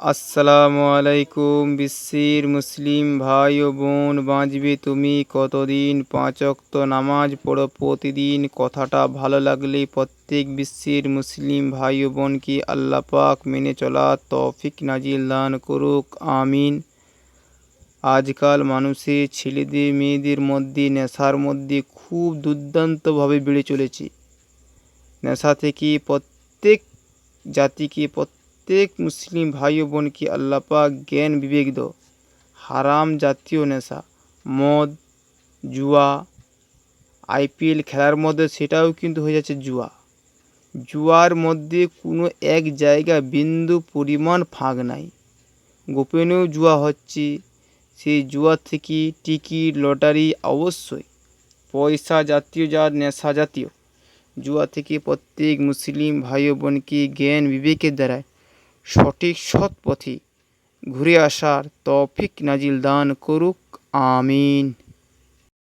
আসসালামু আলাইকুম বিশ্বের মুসলিম ভাই ও বোন, বাঁচবে তুমি কতদিন? পাঁচ ওয়াক্ত নামাজ পড়ো প্রতিদিন। কথাটা ভালো লাগলে প্রত্যেক বিশ্বের মুসলিম ভাই ও বোনকে আল্লাহ পাক মেনে চলার তৌফিক নাজিল দান করুক, আমিন। আজকাল মানুষের ছেলেদের, মেয়েদের মধ্যে, নেশার মধ্যে খুব দুর্দান্তভাবে বেড়ে চলেছে। নেশা থেকে প্রত্যেক জাতিকে প্রত্যেক মুসলিম ভাই ও বোনকে আল্লাহ পাক জ্ঞান বিবেক দাও হারাম জাতীয় নেশা, মদ, জুয়া আইপিএল খেলার মধ্যে সেটাও কিন্তু হয়ে যাচ্ছে জুয়া। জুয়ার মধ্যে কোনো এক জায়গা বিন্দু পরিমাণ ফাঁক নাই। গোপনেও জুয়া হচ্ছে, সেই জুয়া থেকে টিকিট, লটারি অবশ্যই, পয়সা জাতীয় যা নেশা জাতীয়। জুয়া থেকে প্রত্যেক মুসলিম ভাই বোনকে জ্ঞান বিবেকের দ্বারায় সঠিক সৎ পথে ঘুরে আসার তফিক নাজিল দান করুক আমিন।